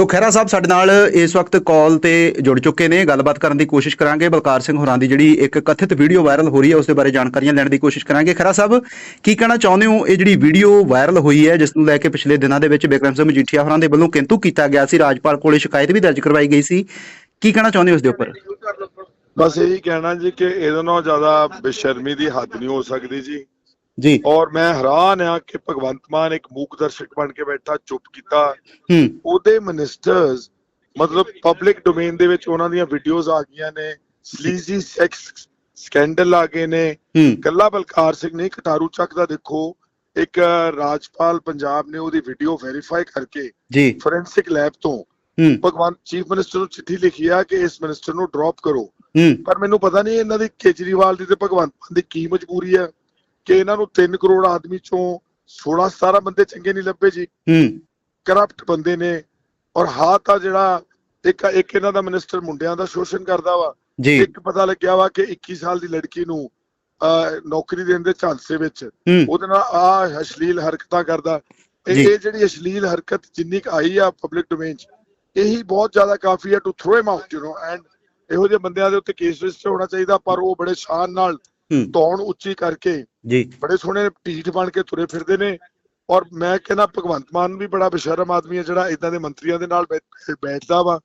ਸੋ ਖਹਿਰਾ ਸਾਹਿਬ, ਸਾਡੇ ਨਾਲ ਇਸ ਵਕਤ ਕਾਲ ਤੇ ਜੁੜ ਚੁੱਕੇ ਨੇ। ਗੱਲਬਾਤ ਕਰਨ ਦੀ ਕੋਸ਼ਿਸ਼ ਕਰਾਂਗੇ। ਬਲਕਾਰ ਸਿੰਘ ਹੋਰਾਂ ਦੀ ਜਿਹੜੀ ਇੱਕ ਕਥਿਤ ਵੀਡੀਓ ਵਾਇਰਲ ਹੋ ਰਹੀ ਹੈ, ਉਸ ਦੇ ਬਾਰੇ ਜਾਣਕਾਰੀਆਂ ਲੈਣ ਦੀ ਕੋਸ਼ਿਸ਼ ਕਰਾਂਗੇ। ਖਹਿਰਾ ਸਾਹਿਬ, ਕੀ ਕਹਿਣਾ ਚਾਹੁੰਦੇ ਹੋ? ਇਹ ਜਿਹੜੀ ਵੀਡੀਓ ਵਾਇਰਲ ਹੋਈ ਹੈ, ਜਿਸ ਨੂੰ ਲੈ ਕੇ ਪਿਛਲੇ ਦਿਨਾਂ ਦੇ ਵਿੱਚ ਬਿਕਰਮ ਸਿੰਘ ਮਜੀਠੀਆ ਹੋਰਾਂ ਦੇ ਵੱਲੋਂ ਕਿੰਤੂ ਕੀਤਾ ਗਿਆ ਸੀ, ਰਾਜਪਾਲ ਕੋਲੇ ਸ਼ਿਕਾਇਤ ਵੀ ਦਰਜ ਕਰਵਾਈ ਗਈ ਸੀ। ਕੀ ਕਹਿਣਾ ਚਾਹੁੰਦੇ ਹੋ ਇਸ ਦੇ ਉੱਪਰ? ਬਸ ਇਹੀ ਕਹਿਣਾ ਜੀ ਕਿ ਇਹਦੇ ਨਾਲੋਂ ਜ਼ਿਆਦਾ ਬੇਸ਼ਰਮੀ ਦੀ ਹੱਦ ਨਹੀਂ ਹੋ ਸਕਦੀ ਜੀ। ਜੀ। ਔਰ ਮੈਂ ਹੈਰਾਨ ਆ ਕਿ ਭਗਵੰਤ ਮਾਨ ਇੱਕ ਮੂਕ ਦਰਸ਼ਕ ਬਣ ਕੇ ਬੈਠਾ ਚੁੱਪ ਕੀਤਾ। ਹੂੰ। ਉਹਦੇ ਮਿਨਿਸਟਰਸ ਮਤਲਬ ਪਬਲਿਕ ਡੋਮੇਨ ਦੇ ਵਿੱਚ ਉਹਨਾਂ ਦੀਆਂ ਵੀਡੀਓਜ਼ ਆ ਗਈਆਂ ਨੇ। ਸਲੀਜ਼ੀ ਸੈਕਸ ਸਕੈਂਡਲ ਆ ਗਏ ਨੇ। ਕੱਲਾ ਬਲਕਾਰ ਸਿੰਘ ਨਹੀਂ ਕਟਾਰੂ ਚੱਕ ਦਾ ਦੇਖੋ। ਇੱਕ ਰਾਜਪਾਲ ਪੰਜਾਬ ਨੇ ਉਹਦੀ ਵੀਡੀਓ ਵੈਰੀਫਾਈ ਕਰਕੇ ਜੀ। ਫੋਰੈਂਸਿਕ ਲੈਬ ਤੋਂ ਹੂੰ। ਭਗਵੰਤ ਚੀਫ ਮਿਨਿਸਟਰ ਨੂੰ ਚਿੱਠੀ ਲਿਖੀ ਆ ਕਿ ਇਸ ਮਿਨਿਸਟਰ ਨੂੰ ਡ੍ਰੌਪ ਕਰੋ। ਪਰ ਮੈਨੂੰ ਪਤਾ ਨਹੀਂ ਇਹਨਾਂ ਦੀ ਕੇਜਰੀਵਾਲ ਦੀ ਤੇ ਭਗਵੰਤ ਮਾਨ ਦੀ ਕੀ ਮਜਬੂਰੀ ਹੈ ਕਿ ਇਹਨਾਂ ਨੂੰ 3 ਕਰੋੜ ਆਦਮੀ ਚੋਂ 16 17 ਬੰਦੇ ਚੰਗੇ ਨਹੀਂ ਲੱਭੇ ਜੀ। ਹੂੰ। ਕਰਪਟ ਬੰਦੇ ਨੇ। ਔਰ ਹਾਤ ਆ ਜਿਹੜਾ ਇੱਕ ਇੱਕ ਇਹਨਾਂ ਦਾ ਮਿਨਿਸਟਰ ਮੁੰਡਿਆਂ ਦਾ ਸ਼ੋਸ਼ਣ ਕਰਦਾ ਵਾ। ਇੱਕ ਪਤਾ ਲੱਗਿਆ ਵਾ ਕਿ 21 ਸਾਲ ਦੀ ਲੜਕੀ ਨੂੰ ਨੌਕਰੀ ਦੇਣ ਦੇ ਝਾਂਸੇ ਵਿੱਚ ਉਹਦੇ ਨਾਲ ਆ ਅਸ਼ਲੀਲ ਹਰਕਤਾਂ ਕਰਦਾ। ਇਹ ਜਿਹੜੀ ਅਸ਼ਲੀਲ ਹਰਕਤ ਜਿੰਨੀ ਕੁ ਆਈ ਆ ਪਬਲਿਕ ਡੋਮੇਨ 'ਚ ਇਹੀ ਬਹੁਤ ਜ਼ਿਆਦਾ ਕਾਫੀ ਹੈ to throw him out you know and ਇਹੋ ਜਿਹੇ ਬੰਦਿਆਂ ਦੇ ਉੱਤੇ ਕੇਸ ਰਜਿਸਟਰ ਹੋਣਾ ਚਾਹੀਦਾ ਪਰ ਉਹ ਬੜੇ ਸ਼ਾਨ ਨਾਲ ਤੌਣ ਉੱਚੀ ਕਰਕੇ ਜੀ। ਬੜੇ ਸੋਹਣੇ ਢੀਠ ਬਣ ਕੇ ਤੁਰੇ ਫਿਰਦੇ ਨੇ। ਔਰ ਮੈਂ ਕਹਿੰਦਾ ਭਗਵੰਤ ਮਾਨ ਵੀ ਬੜਾ ਬੇਸ਼ਰਮ ਆਦਮੀ ਹੈ ਜਿਹੜਾ ਇਦਾਂ ਦੇ ਮੰਤਰੀਆਂ ਦੇ ਨਾਲ ਬੈਠ- ਬੈਠਦਾ ਵਾ।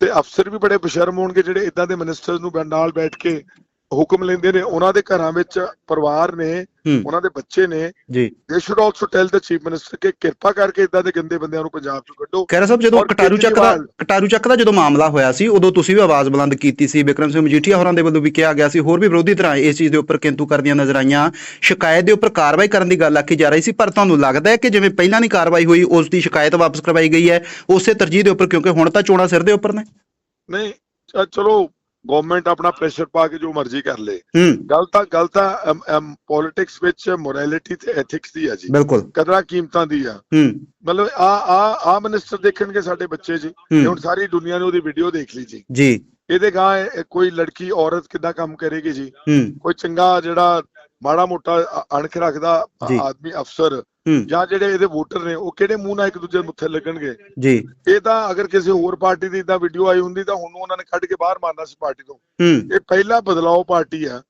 ਤੇ ਅਫਸਰ ਵੀ ਬੜੇ ਬੇਸ਼ਰਮ ਹੋਣਗੇ ਜਿਹੜੇ ਇਦਾਂ ਦੇ ਮਿਨਿਸਟਰਸ ਨੂੰ ਨਾਲ ਬੈਠ ਕੇ ਹੁਕਮ ਲੈਂਦੇ ਨੇ ਉਹਨਾਂ ਦੇ ਘਰਾਂ ਵਿੱਚ ਪਰਿਵਾਰ ਨੇ ਉਹਨਾਂ ਦੇ ਬੱਚੇ ਨੇ। ਜੀ। They should also tell the chief minister ਕਿ ਕਿਰਪਾ ਕਰਕੇ ਇਦਾਂ ਦੇ ਗੰਦੇ ਬੰਦਿਆਂ ਨੂੰ ਪੰਜਾਬ ਤੋਂ ਕੱਢੋ। ਖੈਰਾ ਸਾਹਿਬ ਜਦੋਂ ਕਟਾਰੂ ਚੱਕ ਦਾ ਕਟਾਰੂ ਚੱਕ ਦਾ ਜਦੋਂ ਮਾਮਲਾ ਹੋਇਆ ਸੀ ਉਦੋਂ ਤੁਸੀਂ ਵੀ ਆਵਾਜ਼ ਬੁਲੰਦ ਕੀਤੀ ਸੀ। ਬਿਕਰਮ ਸਿੰਘ ਮਜੀਠੀਆ ਹੋਰਾਂ ਦੇ ਵੱਲੋਂ ਵੀ ਕਿਹਾ ਗਿਆ ਸੀ। ਹੋਰ ਵੀ ਵਿਰੋਧੀ ਧਿਰਾਂ ਇਸ ਚੀਜ਼ ਦੇ ਉੱਪਰ ਕਿੰਤੂ ਕਰਦੀਆਂ ਨਜ਼ਰ ਆਈਆਂ। ਸ਼ਿਕਾਇਤ ਦੇ ਉੱਪਰ ਕਾਰਵਾਈ ਕਰਨ ਦੀ ਗੱਲ ਆਖੀ ਜਾ ਰਹੀ ਸੀ ਪਰ ਤੁਹਾਨੂੰ ਲੱਗਦਾ ਹੈ ਕਿ ਜਿਵੇਂ ਪਹਿਲਾਂ ਨਹੀਂ ਕਾਰਵਾਈ ਹੋਈ ਉਸ ਦੀ ਸ਼ਿਕਾਇਤ ਵਾਪਸ ਕਰਵਾਈ ਗਈ ਹੈ। ਉਸੇ ਤਰਜੀਹ ਦੇ ਉੱਪਰ ਕਿਉਂਕਿ ਹੁਣ ਤਾਂ ਚੋਣਾਂ ਸਿਰ ਦੇ ਉੱਪਰ ਨੇ। ਨਹੀਂ ਚਲੋ ਗਵਰਨਮੈਂਟ ਆਪਣਾ ਪ੍ਰੈਸ਼ਰ ਪਾ ਕੇ ਜੋ ਮਰਜ਼ੀ ਕਰ ਲੇ। ਗੱਲ ਤਾਂ ਗੱਲ ਤਾਂ ਪੋਲਿਟਿਕਸ ਵਿੱਚ ਮੋਰੈਲਿਟੀ ਤੇ ਐਥਿਕਸ ਦੀ ਆ ਜੀ। ਕਦਰਾਂ ਕੀਮਤਾਂ ਦੀ ਆ। ਮਤਲਬ ਆ ਆ ਆ ਮਿਨਿਸਟਰ ਦੇਖਣਗੇ ਸਾਡੇ ਬੱਚੇ ਜੀ। ਹੁਣ ਸਾਰੀ ਦੁਨੀਆ ਨੇ ਉਹਦੀ ਵੀਡੀਓ ਦੇਖ ਲਈ ਜੀ। ਜੀ। ਇਹਦੇ ਗਾਂ ਕੋਈ ਲੜਕੀ ਔਰਤ ਕਿੱਦਾਂ ਕੰਮ ਕਰੇਗੀ ਜੀ? ਕੋਈ ਚੰਗਾ ਜਿਹੜਾ ਮਾੜਾ ਮੋਟਾ ਅਣਖ ਰੱਖਦਾ ਆ-। ਆਦਮੀ ਅਫਸਰ ਜਾਂ ਜਿਹੜੇ ਇਹਦੇ ਵੋਟਰ ਨੇ ਉਹ ਕਿਹੜੇ ਮੂੰਹ ਨਾਲ ਇੱਕ ਦੂਜੇ ਦੇ ਮੁੱਥੇ ਲੱਗਣਗੇ? ਜੀ। ਇਹ ਤਾਂ ਅਗਰ ਕਿਸੇ ਹੋਰ ਪਾਰਟੀ ਦੀ ਇਦਾਂ ਵੀਡੀਓ ਆਈ ਹੁੰਦੀ ਤਾਂ ਹੁਣ ਉਹਨਾਂ ਨੇ ਕੱਢ ਕੇ ਬਾਹਰ ਮਾਰਨਾ ਸੀ ਪਾਰਟੀ ਤੋਂ। ਇਹ ਪਹਿਲਾ ਬਦਲਾਅ ਪਾਰਟੀ ਆ।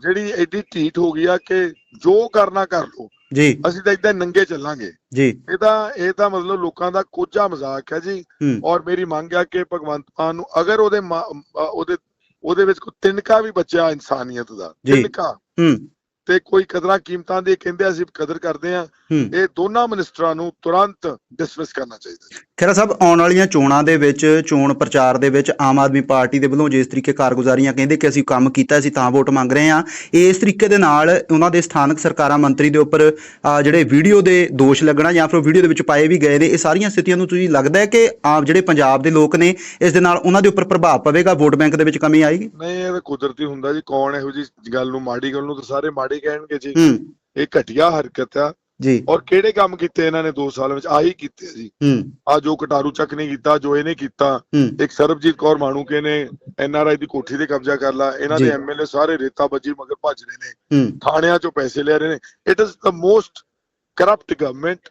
ਜਿਹੜੀ ਐਡੀ ਢੀਠ ਹੋ ਗਈ ਆ ਕਿ ਜੋ ਕਰਨਾ ਕਰ ਲੋ ਜੀ। ਅਸੀਂ ਤਾਂ ਇਦਾਂ ਨੰਗੇ ਚੱਲਾਂਗੇ। ਜੀ। ਇਹ ਤਾਂ ਇਹ ਤਾਂ ਮਤਲਬ ਲੋਕਾਂ ਦਾ ਕੋਝਾ ਮਜ਼ਾਕ ਹੈ ਜੀ। ਔਰ ਮੇਰੀ ਮੰਗ ਹੈ ਕਿ ਭਗਵੰਤ ਮਾਨ ਨੂੰ ਅਗਰ ਉਹਦੇ ਉਹਦੇ ਉਹਦੇ ਵਿੱਚ ਕੋਈ ਤਿੰਨਕਾ ਵੀ ਬਚਿਆ ਇਨਸਾਨੀਅਤ ਦਾ। ਤਿੰਨਕਾ। ਹੂੰ। ਤੇ ਕੋਈ ਕਦਰਾਂ ਕੀਮਤਾਂ ਦੇ ਕਹਿੰਦੇ ਅਸੀਂ ਕਦਰ ਕਰਦੇ ਆ ਇਹ ਦੋਨਾਂ ਮਿਨਿਸਟਰਾਂ ਨੂੰ ਤੁਰੰਤ ਡਿਸਮਿਸ ਕਰਨਾ ਚਾਹੀਦਾ ਖੈਰਾ ਸਾਹਿਬ ਆਉਣ ਵਾਲੀਆਂ ਚੋਣਾਂ ਦੇ ਵਿੱਚ ਚੋਣ ਪ੍ਰਚਾਰ ਦੇ ਵਿੱਚ ਆਮ ਆਦਮੀ ਪਾਰਟੀ ਦੇ ਵੱਲੋਂ ਜਿਸ ਤਰੀਕੇ ਕਾਰਗੁਜ਼ਾਰੀਆਂ ਕਹਿੰਦੇ ਕਿ ਅਸੀਂ ਕੰਮ ਕੀਤਾ ਸੀ ਤਾਂ ਵੋਟ ਮੰਗ ਰਹੇ ਹਾਂ ਇਸ ਤਰੀਕੇ ਦੇ ਨਾਲ ਉਹਨਾਂ ਦੇ ਸਥਾਨਕ ਸਰਕਾਰਾਂ ਮੰਤਰੀ ਦੇ ਉੱਪਰ ਜਿਹੜੇ ਵੀਡੀਓ ਦੇ ਦੋਸ਼ ਲੱਗਣਾ ਜਾਂ ਫਿਰ ਵੀਡੀਓ ਦੇ ਵਿੱਚ ਪਾਏ ਵੀ ਗਏ ਨੇ ਇਹ ਸਾਰੀਆਂ ਸਥਿਤੀਆਂ ਨੂੰ ਤੁਸੀਂ ਲੱਗਦਾ ਹੈ ਕਿ ਆਮ ਜਿਹੜੇ ਪੰਜਾਬ ਦੇ ਲੋਕ ਨੇ ਇਸ ਦੇ ਨਾਲ ਉਹਨਾਂ ਦੇ ਉੱਪਰ ਪ੍ਰਭਾਵ ਪਵੇਗਾ? ਵੋਟ ਬੈਂਕ ਦੇ ਵਿੱਚ ਕਮੀ ਆਏਗੀ? ਨਹੀਂ ਇਹ ਕੁਦਰਤੀ ਹੁੰਦਾ ਜੀ ਕੌਣ ਇਹੋ ਜੀ ਗੱਲ ਨੂੰ ਮਾੜੀ ਗੱਲ ਨੂੰ ਤਾਂ ਸਾਰੇ ਮਾੜੀ ਕਹਿਣਗੇ ਜੀ। ਇਹ ਘਟੀਆ ਹਰਕਤ ਆ। ਜੀ। ਔਰ ਕਿਹੜੇ ਕੰਮ ਕੀਤੇ ਇਹਨਾਂ ਨੇ 2 ਸਾਲਾਂ ਵਿੱਚ? ਆਹੀ ਕੀਤੇ ਜੀ ਹੂੰ। ਆ ਜੋ ਕਟਾਰੂ ਚੱਕ ਨੇ ਕੀਤਾ ਜੋ ਇਹਨੇ ਕੀਤਾ ਇੱਕ ਸਰਬਜੀਤ ਕੌਰ ਮਾਣੂਕੇ ਨੇ ਐਨਆਰਆਈ ਦੀ ਕੋਠੀ ਤੇ ਕਬਜ਼ਾ ਕਰ ਲਾ ਇਹਨਾਂ। ਦੇ ਐਮਐਲਏ ਸਾਰੇ ਰੇਤਾ ਬੱਜੀ ਮਗਰ ਭੱਜ ਰਹੇ ਨੇ। ਥਾਣਿਆਂ ਚੋਂ ਪੈਸੇ ਲੈ ਰਹੇ ਨੇ। It is the most corrupt government